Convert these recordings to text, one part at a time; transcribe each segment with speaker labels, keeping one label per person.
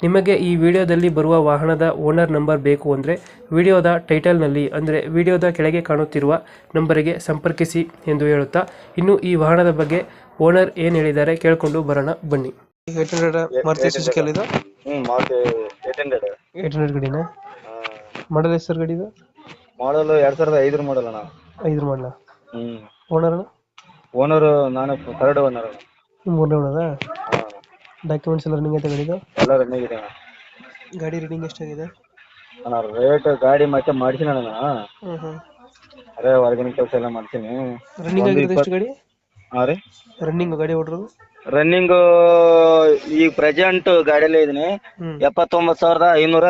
Speaker 1: ನಿಮಗೆ ಈ ವಿಡಿಯೋದಲ್ಲಿ ಬರುವ ವಾಹನದ ಓನರ್ ನಂಬರ್ ಬೇಕು ಅಂದರೆ ವಿಡಿಯೋದ ಟೈಟಲ್ನಲ್ಲಿ ಅಂದರೆ ವಿಡಿಯೋದ ಕೆಳಗೆ ಕಾಣುತ್ತಿರುವ ನಂಬರಿಗೆ ಸಂಪರ್ಕಿಸಿ ಎಂದು ಹೇಳುತ್ತಾ ಇನ್ನು ಈ ವಾಹನದ ಬಗ್ಗೆ ಓನರ್ ಏನು ಹೇಳಿದ್ದಾರೆ ಕೇಳಿಕೊಂಡು ಬರೋಣ ಬನ್ನಿ. ಏಟ್ ಹಂಡ್ರೆಡ್ ಮಾರುತಿ ಸುಜುಕಿ ಅಲ್ಲಿದೆ?
Speaker 2: ಹ್ಮ್ Maruti eight hundred.
Speaker 1: Eight hundred ಗಡಿನ? Model ಎಷ್ಟು ಸರ್ ಗಡಿದು?
Speaker 2: ಮಾಡಲ್ ಎರಡ್ ಸಾವಿರದ ಐದರ ಮಾಡಲ್ ಅಣ್ಣ.
Speaker 1: ಐದು ಮಾಡಲ
Speaker 2: ಹ್ಮ್.
Speaker 1: ಓನರ್
Speaker 2: ಓನರ್ ನಾನು ಥರ್ಡ್ ಓನರ್
Speaker 1: ಮೂರನೇ ಓನರ ಡಾಕ್ಯುಮೆಂಟ್ಸ್ ಎಲ್ಲ ರನ್ನಿಂಗ್ ಐತೆ ಗಾಡಿದು?
Speaker 2: ಎಲ್ಲ ರನ್ನಿಂಗ್ ಇದೆ
Speaker 1: ಗಾಡಿ ರೀಡಿಂಗ್ ಎಷ್ಟಾಗಿದೆ?
Speaker 2: ಅಣ್ಣ ರೇಟ್ ಗಾಡಿ ಮತ್ತೆ ಮಾಡ್ತೀನಿ ಅಣ್ಣ. ಹ್ಮ್
Speaker 1: ಹ್ಞೂ
Speaker 2: ಅದೇ ಹೊರಗಿನ ಕೆಲಸ ಎಲ್ಲ ಮಾಡ್ತೀನಿ
Speaker 1: ರನ್ನಿಂಗ್ ಆಗಿದೆ ಎಷ್ಟು ಗಾಡಿ?
Speaker 2: ಹಾ ರೀ?
Speaker 1: ರನ್ನಿಂಗ್ ಗಾಡಿ ಓಡ್ರು
Speaker 2: ರನ್ನಿಂಗ್ ಈ ಪ್ರೆಸೆಂಟ್ ಗಾಡಿಯಲ್ಲೇ ಇದೀನಿ
Speaker 1: ಹ್ಞೂ
Speaker 2: ಎಪ್ಪತ್ತೊಂಬತ್ತು ಸಾವಿರದ ಐನೂರ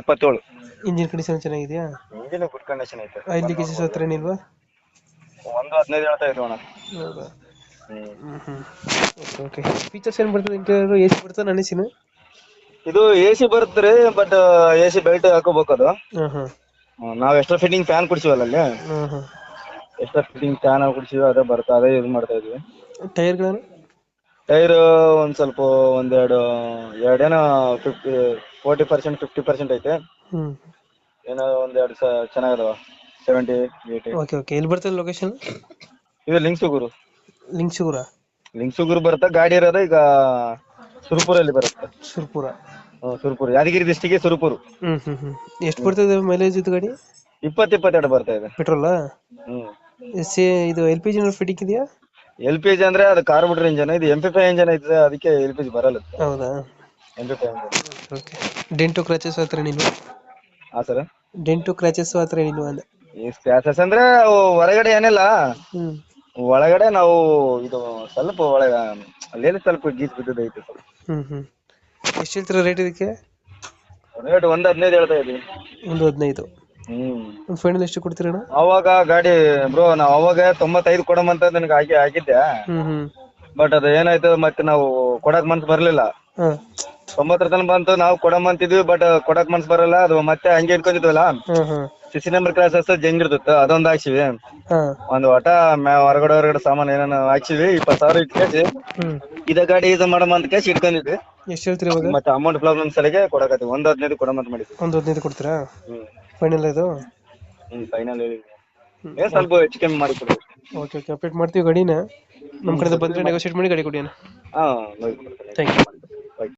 Speaker 2: ಎಪ್ಪತ್ತೇಳು.
Speaker 1: ಇಂಜಿನ್ ಕಂಡೀಷನ್ ಚೆನ್ನಾಗಿದೆಯಾ?
Speaker 2: ಇಂಜಿನ್ ಗುಡ್ ಕಂಡೀಷನ್ ಐತೆ.
Speaker 1: ಆಯಿಲ್ ಲೀಕೇಜಸ್ ಹತ್ರ ಏನಿಲ್ವಾ?
Speaker 2: ಒಂದು ಹದಿನೈದು ಹೇಳ್ತಾ ಇದ್ರು ಅಣ್ಣ.
Speaker 1: ಹೌದಾ?
Speaker 2: ಹ್ಮ್
Speaker 1: ಓಕೆ ಓಕೆ ಫೀಚರ್ಸ್ ಏನು ಬರ್ತದೆ ಇಂಟೀರಿಯರ್ ಎ ಸಿ ಬರ್ತದೆ? ನಾನ್ ಎಸಿನ
Speaker 2: ಇದು ಎ ಸಿ ಬರುತ್ತೆ ಬಟ್ ಎ ಸಿ ಬೆಲ್ಟ್ ಹಾಕೋಬೇಕು ಅದು.
Speaker 1: ಹಾಂ ಹಾಂ
Speaker 2: ನಾವ್ ಎಕ್ಸ್ಟ್ರಾ ಫಿಟ್ಟಿಂಗ್ ಫ್ಯಾನ್ ಕೊಡ್ಸಿವಲ್ಲ ಅಲ್ಲಿ
Speaker 1: ಹಾಂ ಹಾಂ
Speaker 2: ಎಕ್ಸ್ಟ್ರಾ ಫಿಟ್ಟಿಂಗ್ ಫ್ಯಾನ್ ಕೊಡ್ಸಿವಿ ಅದೇ ಬರುತ್ತೆ ಅದೇ ಯೂಸ್ ಮಾಡ್ತಾ ಇದ್ವಿ.
Speaker 1: ಟೈರ್ಗಳನ್ನು
Speaker 2: ಟೈರ್ ಒಂದ್ ಸ್ವಲ್ಪ ಒಂದೆರಡು ಎರಡೇನೋ fifty forty percent fifty percent ಐತೆ.
Speaker 1: ಹ್ಞೂ
Speaker 2: ಏನೋ ಒಂದೆರಡು ಸ ಚೆನ್ನಾಗದವ. ಸೆವೆಂಟಿ ಏಯ್ಟಿ
Speaker 1: ಓಕೆ ಓಕೆ ಎಲ್ಲಿ ಬರ್ತದೆ ಲೊಕೇಶನ್
Speaker 2: ಇದು ಲಿಂಗ್ಸುಗುರು
Speaker 1: ಲಿಂಗ್ಸೂರ?
Speaker 2: ಲಿಂಗ್ಸುಗುರು ಬರುತ್ತೆ? ಗಾಡಿ ಇರೋದು ಈಗ ಸುರ್ಪುರಲ್ಲಿ ಬರುತ್ತೆ.
Speaker 1: ಸುರ್ಪುರ.
Speaker 2: ಹ್ಮ್, ಸುರ್ಪುರ್. ಯಾದಗಿರಿ ಡಿಸ್ಟಿಕ್ಗೆ ಸುರಪುರ.
Speaker 1: ಹ್ಮ್ ಹ್ಮ್ ಹ್ಮ್. ಎಷ್ಟು ಬರ್ತದೆ ಮೈಲೇಜ್ ಇದು ಗಾಡಿ?
Speaker 2: ಇಪ್ಪತ್ತು ಇಪ್ಪತ್ತೆರಡು ಬರ್ತಾ ಇದೆ.
Speaker 1: ಪೆಟ್ರೋಲ್?
Speaker 2: ಹ್ಮ್.
Speaker 1: ಸಿ ಇದು ಎಲ್ ಪಿ ಜಿ ಫಿಟ್ಟಿಂಗ್ ಇದೆಯಾ?
Speaker 2: ಎಲ್ ಪಿ ಜಿ ಅಂದ್ರೆ ಅದು ಕಾರ್ಬೋಟರ್ ಇಂಜನ್ ಇದು ಎಂ ಪಿ ಫೈ ಇಂಜನ್ ಐತೆ ಅದಕ್ಕೆ ಎಲ್ ಪಿ ಜಿ ಬರಲ್ಲ.
Speaker 1: ಹೌದಾ?
Speaker 2: M P FI engine
Speaker 1: okay dent scratches ಹತ್ರ ನೀನು
Speaker 2: ಹಾ ಸರ್?
Speaker 1: ಡೆಂಟು ಕ್ರಾಚಸ್ ಹತ್ರ ನೀನು ಅಂದೆ?
Speaker 2: ಈ ಸ್ಕ್ರಾಚಸ್ ಅಂದ್ರೆ ಅವು ಹೊರಗಡೆ ಏನಿಲ್ಲ.
Speaker 1: ಹ್ಞೂ
Speaker 2: ಒಳಗಡೆ ನಾವು ಇದು ಸ್ವಲ್ಪ ಒಳಗ ಅಲ್ಲೇನು ಸ್ವಲ್ಪ ಗೀಸ್ ಬಿದ್ದೈತೆ ಸ್ವಲ್ಪ.
Speaker 1: ಹ್ಮ್ ಹ್ಮ್. ಎಷ್ಟು ಹೇಳ್ತೀರಾ ರೇಟ್ ಇದಕ್ಕೆ?
Speaker 2: ರೇಟ್ ಒಂದ್ ಹದಿನೈದು ಹೇಳ್ತಾ ಇದೀವಿ
Speaker 1: ಒಂದು ಹದಿನೈದು.
Speaker 2: ಹ್ಮ್.
Speaker 1: ಒಂದು ಫೈನಲ್ ಎಷ್ಟು ಕೊಡ್ತೀರಣ್ಣ
Speaker 2: ಅವಾಗ ಗಾಡಿ ಬ್ರೋ ನಾವ್ ಅವಾಗ ತೊಂಬತ್ತೈದು ಕೊಡಮಂತ ನನಗೆ ಆಗಿ ಹಾಕಿದ್ದೆ
Speaker 1: ಹ್ಮ್
Speaker 2: ಬಟ್ ಅದು ಏನಾಯ್ತು ಮತ್ತೆ ನಾವು ಕೊಡಕ್ ಮನ್ಸ್ ಬರ್ಲಿಲ್ಲ.
Speaker 1: ಹಾಂ.
Speaker 2: ತೊಂಬತ್ತರ ತನಕ ಬಂತು ನಾವು ಕೊಡಮಂತಿದ್ವಿ ಬಟ್ ಕೊಡಕ್ ಮನ್ಸ್ ಬರಲ್ಲ ಅದು ಮತ್ತೆ ಹಂಗೆ ಇಟ್ಕೊಂಡಿದ್ವಲ್ಲ
Speaker 1: ಹಾಂ ಹಾಂ
Speaker 2: ಸಿಸಿ ನಂಬರ್ ಕ್ಲಾಸಸ್ ಜಂಗ್ ಇರ್ತಿತ್ತು ಅದೊಂದ್ ಹಾಕ್ಸಿವಿ.
Speaker 1: ಒಂದ್
Speaker 2: ಒಂದು ಒಟ ಮ್ಯಾ- ಹೊರಗಡೆ ಹೊರಗಡೆ ಸಾಮಾನು ಏನೇನು ಹಾಕ್ಸಿವಿ ಇಪ್ಪತ್ ಸಾವಿರ ಇಟ್ಕೇಸಿ. ಇದ ಗಾಡಿ ಇದು ಮಾಡಮ ಅಂತ ಕೇಸಿ ಇಟ್ಕೊಂಡಿದ್ವಿ.
Speaker 1: ಎಷ್ಟು ಹೇಳ್ತೀರಿ ಇವಾಗ?
Speaker 2: ಮತ್ತೆ ಅಮೌಂಟ್ ಪ್ರಾಬ್ಲಮ್ ಸಲಿಗೆ ಕೊಡಕತ್ತೀವಿ. ಒಂದ್ ಹದಿನೈದು ಮತ್ ಮಾಡಿದ್ವಿ.
Speaker 1: ಒಂದು ಹದಿನೈದು ಕೊಡ್ತೀರಾ?
Speaker 2: ಹ್ಮ್.
Speaker 1: ಫೈನಲ್ ಇದು?
Speaker 2: ಹ್ಮ್ ಫೈನಲ್ ಹೇಳಿ. ಏನ್ ಸ್ವಲ್ಪ ಹೆಚ್ಚು ಕಮ್ಮಿ ಮಾಡಿ ಕೊಡಿ.
Speaker 1: ಓಕೆ ಓಕೆ ಅಪ್ಡೇಟ್ ಮಾಡ್ತೀವಿ ಗಾಡಿನ. ನಮ್ಮ ಕಡೆ ಬಂದ್ರೆ ನೆಗೋಷಿಯೇಟ್ ಮಾಡಿ ಗಾಡಿ ಕೊಡಿ ಅಣ್ಣ.
Speaker 2: ಹಾ ನೋಡಿ
Speaker 1: ಥ್ಯಾಂಕ್ ಯು